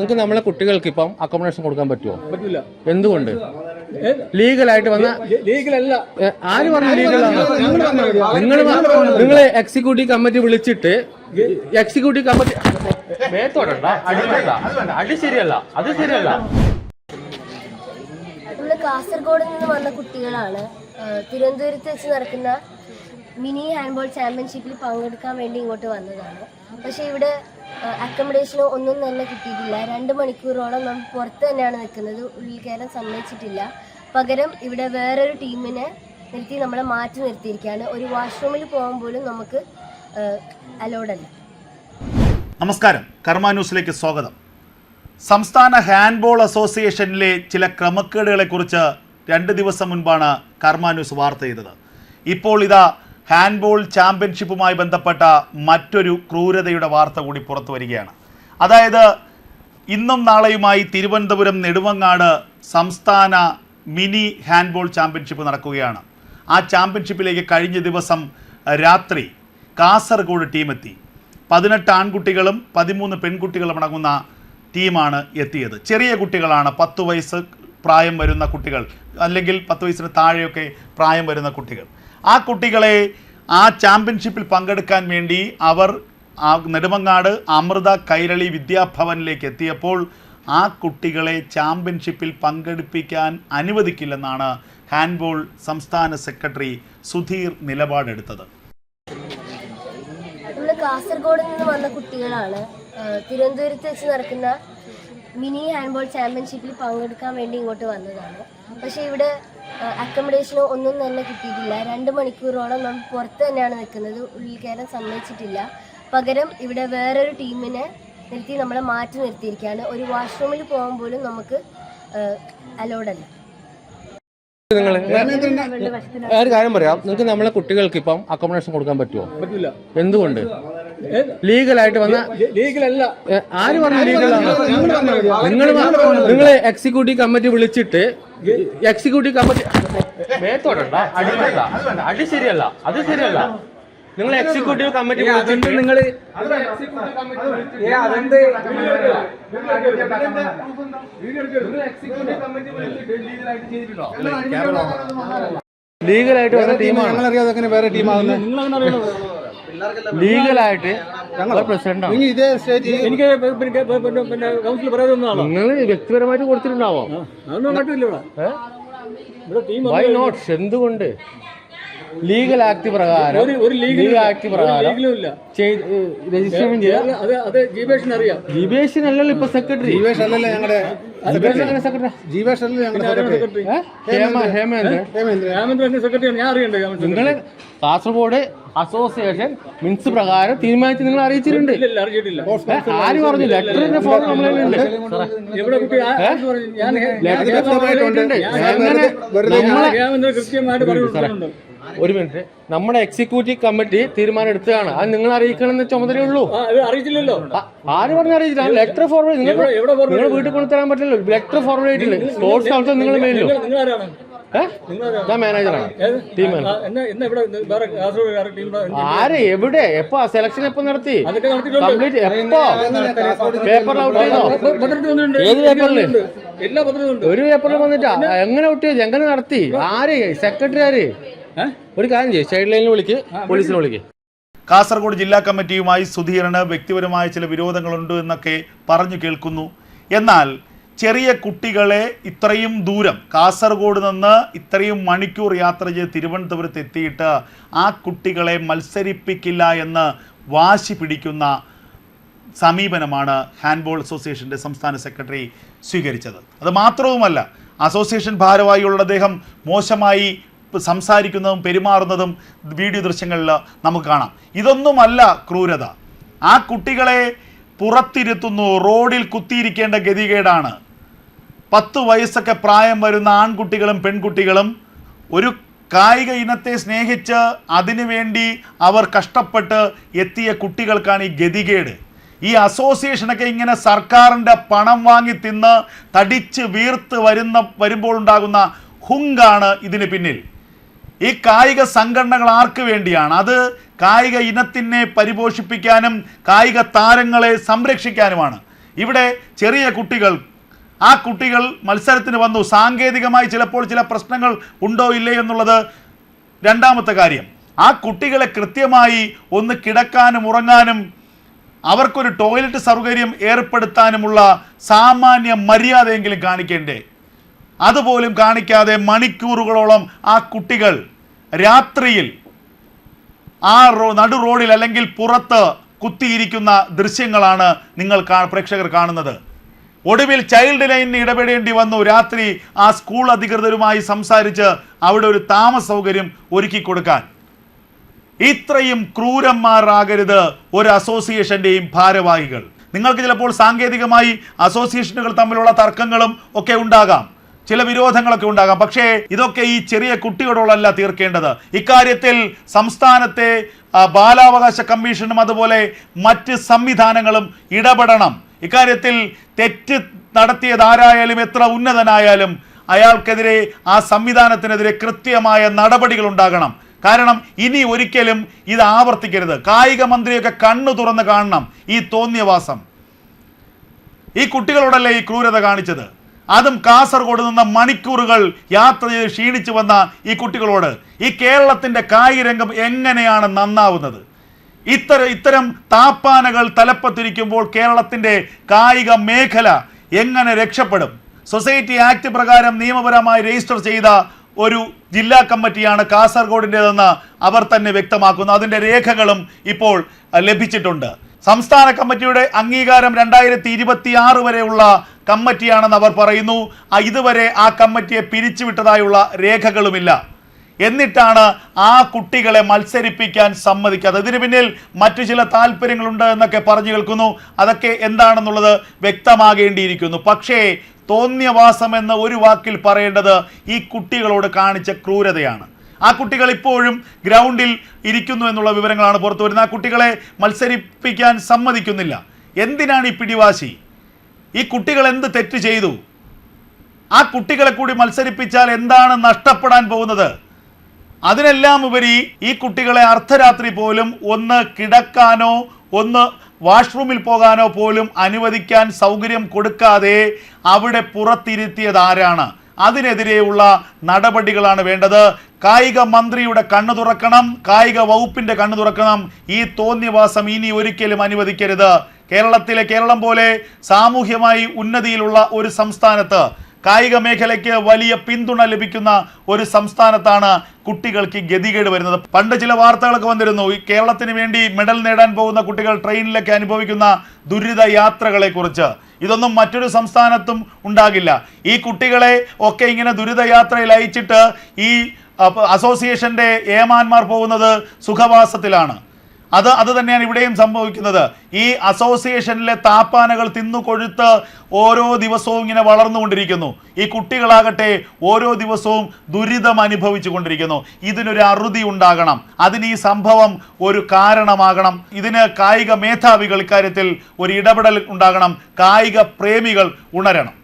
നിങ്ങൾക്ക് നമ്മളെ കുട്ടികൾക്ക് ഇപ്പം അക്കോമഡേഷൻ കൊടുക്കാൻ പറ്റുമോ പറ്റില്ല എന്തുകൊണ്ട്? ലീഗലായിട്ട് വന്ന ലീഗലല്ല ആര് പറഞ്ഞു ലീഗലാണ് നിങ്ങൾ നിങ്ങൾ എക്സിക്യൂട്ടീവ് കമ്മിറ്റി വിളിച്ചിട്ട് എക്സിക്യൂട്ടീവ് കമ്മിറ്റി മേത്തോടണ്ട അടി വേണ്ട. അടി ശരിയല്ല. അത് ശരിയല്ല. നമ്മൾ കാസർഗോഡ് നിന്ന് വന്ന കുട്ടികളാണ്. തിരുവനന്തപുരത്ത് വെച്ച് നടക്കുന്ന മിനി ഹാൻഡ്ബോൾ ചാമ്പ്യൻഷിപ്പിൽ പങ്കെടുക്കാൻ വേണ്ടി ഇങ്ങോട്ട് വന്നതാണ്. പക്ഷേ ഇവിടെ അക്കോമഡേഷനോ ഒന്നും തന്നെ കിട്ടിയിട്ടില്ല. രണ്ട് മണിക്കൂറോളം നമ്മൾ പുറത്ത് തന്നെയാണ് നിൽക്കുന്നത്. ഉള്ളിൽ കയറാൻ സമ്മതിച്ചിട്ടില്ല. പകരം ഇവിടെ വേറൊരു ടീമിനെ നിർത്തി നമ്മളെ മാറ്റി നിർത്തിയിരിക്കുകയാണ്. ഒരു വാഷ്റൂമിൽ പോകാൻ പോലും നമുക്ക് അലോഡല്ല നമസ്കാരം. കർമ്മ ന്യൂസിലേക്ക് സ്വാഗതം. സംസ്ഥാന ഹാൻഡ്ബോൾ അസോസിയേഷനിലെ ചില ക്രമക്കേടുകളെക്കുറിച്ച് രണ്ട് ദിവസം മുൻപാണ് കർമ്മ ന്യൂസ് വാർത്ത ചെയ്തത്. ഇപ്പോൾ ഇതാ ഹാൻഡ്ബോൾ ചാമ്പ്യൻഷിപ്പുമായി ബന്ധപ്പെട്ട മറ്റൊരു ക്രൂരതയുടെ വാർത്ത കൂടി പുറത്തു വരികയാണ്. അതായത് ഇന്നും നാളെയുമായി തിരുവനന്തപുരം നെടുവങ്ങാട് സംസ്ഥാന മിനി ഹാൻഡ്ബോൾ ചാമ്പ്യൻഷിപ്പ് നടക്കുകയാണ്. ആ ചാമ്പ്യൻഷിപ്പിലേക്ക് കഴിഞ്ഞ ദിവസം രാത്രി കാസർഗോഡ് ടീമെത്തി. പതിനെട്ട് ആൺകുട്ടികളും പതിമൂന്ന് പെൺകുട്ടികളും അടങ്ങുന്ന ടീമാണ് എത്തിയത്. ചെറിയ കുട്ടികളാണ് പത്ത് വയസ്സ് പ്രായം വരുന്ന കുട്ടികൾ അല്ലെങ്കിൽ പത്ത് വയസ്സിന് താഴെയൊക്കെ പ്രായം വരുന്ന കുട്ടികൾ. ആ കുട്ടികളെ ആ ചാമ്പ്യൻഷിപ്പിൽ പങ്കെടുക്കാൻ വേണ്ടി അവർ ആ നെടുമങ്ങാട് അമൃത കൈരളി വിദ്യാഭവനിലേക്ക് എത്തിയപ്പോൾ ആ കുട്ടികളെ ചാമ്പ്യൻഷിപ്പിൽ പങ്കെടുപ്പിക്കാൻ അനുവദിക്കില്ലെന്നാണ് ഹാൻഡ്ബോൾ സംസ്ഥാന സെക്രട്ടറി സുധീർ നിലപാടെടുത്തത്. കാസർഗോഡ് നിന്ന് വന്ന കുട്ടികളാണ് തിരുവനന്തപുരത്ത് വെച്ച് നടക്കുന്ന മിനി ഹാൻഡ്ബോൾ ചാമ്പ്യൻഷിപ്പിൽ പങ്കെടുക്കാൻ വേണ്ടി ഇങ്ങോട്ട് വന്നതാണ്. പക്ഷേ ഇവിടെ അക്കോമഡേഷനോ ഒന്നും തന്നെ കിട്ടിയിട്ടില്ല. രണ്ട് മണിക്കൂറോളം നമ്മൾ പുറത്ത് തന്നെയാണ് നിൽക്കുന്നത്. ഉള്ളിൽ കയറാൻ സമ്മതിച്ചിട്ടില്ല. പകരം ഇവിടെ വേറൊരു ടീമിനെ നിർത്തി നമ്മളെ മാറ്റി നിർത്തിയിരിക്കുകയാണ്. ഒരു വാഷ്റൂമിൽ പോകാൻ പോലും നമുക്ക് അലോഡല്ല അല്ല. നിങ്ങൾ ഒരു കാര്യം പറയാം. നിങ്ങൾക്ക് നമ്മളെ കുട്ടികൾക്ക് ഇപ്പം അക്കോമഡേഷൻ കൊടുക്കാൻ പറ്റുമോ? പറ്റില്ല എന്തുകൊണ്ട്? ലീഗലായിട്ട് വന്ന ലീഗലല്ല. ആര് പറഞ്ഞു ലീഗലാണ്? നിങ്ങൾ നിങ്ങൾ എക്സിക്യൂട്ടീവ് കമ്മിറ്റി വിളിച്ചിട്ട് എക്സിക്യൂട്ടീവ് കമ്മിറ്റി മേത്തോടണ്ട അടി ശരിയല്ല. അത് ശരിയല്ല. നിങ്ങൾ എക്സിക്യൂട്ടീവ് കമ്മിറ്റി വിളിച്ചിട്ട് നിങ്ങൾ ലീഗലായിട്ട് വന്ന ടീമാണ്. ഞങ്ങളറിയാതെ അങ്ങനെ വേറെ ടീമാകുന്നത് ലീഗലായിട്ട് ഞങ്ങളെ പ്രസിഡന്റാണ് എനിക്ക് പിന്നെ കൗൺസിൽ നിങ്ങൾ വ്യക്തിപരമായിട്ട് കൊടുത്തിട്ടുണ്ടാവോ? വൈ നോട്ട് എന്തുകൊണ്ട്? ലീഗൽ ആക്ട് പ്രകാരം ലീഗൽ ആക്ട് പ്രകാരം രജിസ്ട്രേഷൻ ചെയ്യാൻ അത് അത് ജീവേഷിന് അറിയാം. ജിബേഷൻ അല്ലല്ലോ ഇപ്പൊ സെക്രട്ടറി ജീവേഷ് അല്ലല്ലോ ഞങ്ങളുടെ സെക്രട്ടറി ജീവേഷ് അല്ലല്ലേ ഞങ്ങളുടെ ഹേമ ഹേമേന്ദ്രൻ. ഹേമേന്ദ്രൻ. സെക്രട്ടറിയാണ് ഞാൻ അറിയണ്ടേ നിങ്ങൾ കാസർഗോഡ് അസോസിയേഷൻ മിൻസ് പ്രകാരം തീരുമാനിച്ച് നിങ്ങൾ അറിയിച്ചിട്ടുണ്ട്. ഇല്ല ഇല്ല അറിയിച്ചിട്ടില്ല. ഏ, ആര് പറഞ്ഞു? ലെറ്ററിന്റെ പറഞ്ഞിട്ടുണ്ട്. ഒരു മിനിറ്റ് നമ്മുടെ എക്സിക്യൂട്ടീവ് കമ്മിറ്റി തീരുമാനം എടുത്തതാണ്. അത് നിങ്ങൾ അറിയിക്കണമെന്ന് ചുമതലയുള്ളൂ ആ ഇത് അറിയിച്ചില്ലല്ലോ. ആര് പറഞ്ഞു അറിയിച്ചില്ല? ലെറ്റർ ഫോർവേഡ് നിങ്ങൾ എവിടെ- എവിടെ നിങ്ങൾ വീട്ടിൽ കൊണ്ടുതരാൻ പറ്റില്ല പറ്റില്ലല്ലോ. ലെറ്റർ ഫോർവേഡ് ചെയ്തിട്ടില്ല സ്പോർട്സ് കൗൺസിൽ നിങ്ങൾ മേലോ ഞാൻ മാനേജറാണ്? ടീം ആ, എന്നെ എന്നെ ഇവിടെ വേറെ കാസർഗോഡ് വേറെ ടീം ആര്? എവിടെ? എപ്പോ? സെലക്ഷൻ എപ്പോ നടത്തി? കംപ്ലീറ്റ് എപ്പോ? പേപ്പർ ഔട്ട് ചെയ്തോ? ഏത് പത്രത്തിലും ഒരു പേപ്പറിൽ വന്നിട്ടാ എങ്ങനെ ഔട്ട് ചെയ്തു എങ്ങനെ നടത്തി? ആര്? സെക്രട്ടറി ആര്? ഒരു കാര്യം ചെയ്യും. സൈഡ് ലൈനിൽ വിളിക്ക്. പോലീസിനെ വിളിക്ക്. കാസർഗോഡ് ജില്ലാ കമ്മിറ്റിയുമായി സുധീരന് വ്യക്തിപരമായ ചില വിരോധങ്ങളുണ്ട് എന്നൊക്കെ പറഞ്ഞു കേൾക്കുന്നു. എന്നാൽ ചെറിയ കുട്ടികളെ ഇത്രയും ദൂരം കാസർഗോഡ് നിന്ന് ഇത്രയും മണിക്കൂർ യാത്ര ചെയ്ത് തിരുവനന്തപുരത്ത് എത്തിയിട്ട് ആ കുട്ടികളെ മത്സരിപ്പിക്കില്ല എന്ന് വാശി പിടിക്കുന്ന സമീപനമാണ് ഹാൻഡ്ബോൾ അസോസിയേഷന്റെ സംസ്ഥാന സെക്രട്ടറി സ്വീകരിച്ചത്. അത് മാത്രവുമല്ല അസോസിയേഷൻ ഭാരവാഹികളുടെ അദ്ദേഹം മോശമായി സംസാരിക്കുന്നതും പെരുമാറുന്നതും വീഡിയോ ദൃശ്യങ്ങളിൽ നമുക്ക് കാണാം. ഇതൊന്നുമല്ല ക്രൂരത. ആ കുട്ടികളെ പുറത്തിരുത്തുന്നു റോഡിൽ കുത്തിയിരിക്കേണ്ട ഗതികേടാണ്. പത്ത് വയസ്സൊക്കെ പ്രായം വരുന്ന ആൺകുട്ടികളും പെൺകുട്ടികളും ഒരു കായിക ഇനത്തെ സ്നേഹിച്ച് അതിനുവേണ്ടി അവർ കഷ്ടപ്പെട്ട് എത്തിയ കുട്ടികൾക്കാണ് ഈ ഗതികേട്. ഈ അസോസിയേഷനൊക്കെ ഇങ്ങനെ സർക്കാരിന്റെ പണം വാങ്ങി തിന്ന് തടിച്ച് വീർത്ത് വരുന്ന വരുമ്പോൾ ഉണ്ടാകുന്ന ഹുങ്കാണ് ഇതിന് പിന്നിൽ. ഈ കായിക സംഘടനകൾ ആർക്ക് വേണ്ടിയാണ്? അത് കായിക ഇനത്തിനെ പരിപോഷിപ്പിക്കാനും കായിക താരങ്ങളെ സംരക്ഷിക്കാനുമാണ്. ഇവിടെ ചെറിയ കുട്ടികൾ ആ കുട്ടികൾ മത്സരത്തിന് വന്നു. സാങ്കേതികമായി ചിലപ്പോൾ ചില പ്രശ്നങ്ങൾ ഉണ്ടോ ഇല്ലേ എന്നുള്ളത് രണ്ടാമത്തെ കാര്യം. ആ കുട്ടികളെ കൃത്യമായി ഒന്ന് കിടക്കാനും ഉറങ്ങാനും അവർക്കൊരു ടോയ്ലറ്റ് സൗകര്യം ഏർപ്പെടുത്താനുമുള്ള സാമാന്യ മര്യാദയെങ്കിലും കാണിക്കേണ്ടേ? അതുപോലും കാണിക്കാതെ മണിക്കൂറുകളോളം ആ കുട്ടികൾ രാത്രിയിൽ ആ റോ നടു റോഡിൽ അല്ലെങ്കിൽ പുറത്ത് കുത്തിയിരിക്കുന്ന ദൃശ്യങ്ങളാണ് നിങ്ങൾ പ്രേക്ഷകർ കാണുന്നത്. ഒടുവിൽ ചൈൽഡ് ലൈനിന് ഇടപെടേണ്ടി വന്നു. രാത്രി ആ സ്കൂൾ അധികൃതരുമായി സംസാരിച്ച് അവിടെ ഒരു താമസ സൗകര്യം ഒരുക്കി കൊടുക്കാൻ. ഇത്രയും ക്രൂരന്മാരാകരുത് ഒരു അസോസിയേഷന്റെയും ഭാരവാഹികൾ. നിങ്ങൾക്ക് ചിലപ്പോൾ സാങ്കേതികമായി അസോസിയേഷനുകൾ തമ്മിലുള്ള തർക്കങ്ങളും ഒക്കെ ഉണ്ടാകാം. ചില വിരോധങ്ങളൊക്കെ ഉണ്ടാകാം. പക്ഷേ ഇതൊക്കെ ഈ ചെറിയ കുട്ടികളോടല്ല തീർക്കേണ്ടത്. ഇക്കാര്യത്തിൽ സംസ്ഥാനത്തെ ബാലാവകാശ കമ്മീഷനും അതുപോലെ മറ്റ് സംവിധാനങ്ങളും ഇടപെടണം. ഇക്കാര്യത്തിൽ തെറ്റ് നടത്തിയത് ആരായാലും എത്ര ഉന്നതനായാലും അയാൾക്കെതിരെ ആ സംവിധാനത്തിനെതിരെ കൃത്യമായ നടപടികൾ ഉണ്ടാകണം. കാരണം ഇനി ഒരിക്കലും ഇത് ആവർത്തിക്കരുത്. കായിക മന്ത്രിയൊക്കെ കണ്ണു തുറന്ന് കാണണം ഈ തോന്നിയവാസം. ഈ കുട്ടികളോടല്ലേ ഈ ക്രൂരത കാണിച്ചത്? അതും കാസർഗോഡ് നിന്ന് മണിക്കൂറുകൾ യാത്ര ചെയ്ത് ക്ഷീണിച്ചു വന്ന ഈ കുട്ടികളോട് ഈ കേരളത്തിന്റെ കായിക രംഗം എങ്ങനെയാണ് നന്നാവുന്നത്? ഇത്തരം ഇത്തരം താപ്പാനകൾ തലപ്പത്തിരിക്കുമ്പോൾ കേരളത്തിന്റെ കായിക മേഖല എങ്ങനെ രക്ഷപ്പെടും? സൊസൈറ്റി ആക്ട് പ്രകാരം നിയമപരമായി രജിസ്റ്റർ ചെയ്ത ഒരു ജില്ലാ കമ്മിറ്റിയാണ് കാസർഗോഡിന്റെതെന്ന് അവർ തന്നെ വ്യക്തമാക്കുന്നു. അതിന്റെ രേഖകളും ഇപ്പോൾ ലഭിച്ചിട്ടുണ്ട്. സംസ്ഥാന കമ്മിറ്റിയുടെ അംഗീകാരം രണ്ടായിരത്തി ഇരുപത്തി ആറ് വരെയുള്ള കമ്മിറ്റിയാണെന്ന് അവർ പറയുന്നു. ഇതുവരെ ആ കമ്മിറ്റിയെ പിരിച്ചുവിട്ടതായുള്ള രേഖകളുമില്ല. എന്നിട്ടാണ് ആ കുട്ടികളെ മത്സരിപ്പിക്കാൻ സമ്മതിക്കുക ഇതിന് പിന്നിൽ മറ്റു ചില താല്പര്യങ്ങളുണ്ട് എന്നൊക്കെ പറഞ്ഞു കേൾക്കുന്നു. അതൊക്കെ എന്താണെന്നുള്ളത് വ്യക്തമാകേണ്ടിയിരിക്കുന്നു. പക്ഷേ തോന്നിയവാസം എന്ന ഒരു വാക്കിൽ പറയേണ്ടത് ഈ കുട്ടികളോട് കാണിച്ച ക്രൂരതയാണ്. ആ കുട്ടികൾ ഇപ്പോഴും ഗ്രൗണ്ടിൽ ഇരിക്കുന്നു എന്നുള്ള വിവരങ്ങളാണ് പുറത്തു വരുന്നത്. ആ കുട്ടികളെ മത്സരിപ്പിക്കാൻ സമ്മതിക്കുന്നില്ല. എന്തിനാണ് ഈ പിടിവാശി? ഈ കുട്ടികൾ എന്ത് തെറ്റ് ചെയ്തു? ആ കുട്ടികളെ കൂടി മത്സരിപ്പിച്ചാൽ എന്താണ് നഷ്ടപ്പെടാൻ പോകുന്നത്? അതിനെല്ലാം ഉപരി ഈ കുട്ടികളെ അർദ്ധരാത്രി പോലും ഒന്ന് കിടക്കാനോ ഒന്ന് വാഷ്റൂമിൽ പോകാനോ പോലും അനുവദിക്കാൻ സൗകര്യം കൊടുക്കാതെ അവിടെ പുറത്തിരുത്തിയത് ആരാണ് അതിനെതിരെയുള്ള നടപടികളാണ് വേണ്ടത്. കായിക മന്ത്രിയുടെ കണ്ണു തുറക്കണം കായിക വകുപ്പിന്റെ കണ്ണു തുറക്കണം. ഈ തോന്നിവാസം ഇനി ഒരിക്കലും അനുവദിക്കരുത്. കേരളത്തിലെ കേരളം പോലെ സാമൂഹ്യമായി ഉന്നതിയിലുള്ള ഒരു സംസ്ഥാനത്ത് കായിക മേഖലയ്ക്ക് വലിയ പിന്തുണ ലഭിക്കുന്ന ഒരു സംസ്ഥാനത്താണ് കുട്ടികൾക്ക് ഗതികേട് വരുന്നത്. പണ്ട് ചില വാർത്തകളൊക്കെ വന്നിരുന്നു ഈ കേരളത്തിന് വേണ്ടി മെഡൽ നേടാൻ പോകുന്ന കുട്ടികൾ ട്രെയിനിലൊക്കെ അനുഭവിക്കുന്ന ദുരിത യാത്രകളെ കുറിച്ച് ഇതൊന്നും മറ്റൊരു സംസ്ഥാനത്തും ഉണ്ടാകില്ല. ഈ കുട്ടികളെ ഒക്കെ ഇങ്ങനെ ദുരിതയാത്രയിൽ അയച്ചിട്ട് ഈ അസോസിയേഷന്റെ ഏമാന്മാർ പോകുന്നത് സുഖവാസത്തിലാണ്. അത് അത് തന്നെയാണ് ഇവിടെയും സംഭവിക്കുന്നത്. ഈ അസോസിയേഷനിലെ താപ്പാനകൾ തിന്നു കൊഴുത്ത് ഓരോ ദിവസവും ഇങ്ങനെ വളർന്നുകൊണ്ടിരിക്കുന്നു. ഈ കുട്ടികളാകട്ടെ ഓരോ ദിവസവും ദുരിതം അനുഭവിച്ചു കൊണ്ടിരിക്കുന്നു ഇതിനൊരു അറുതി ഉണ്ടാകണം. അതിന് ഈ സംഭവം ഒരു കാരണമാകണം. ഇതിന് കായിക മേധാവികൾ ഇക്കാര്യത്തിൽ ഒരു ഇടപെടൽ ഉണ്ടാകണം. കായിക പ്രേമികൾ ഉണരണം.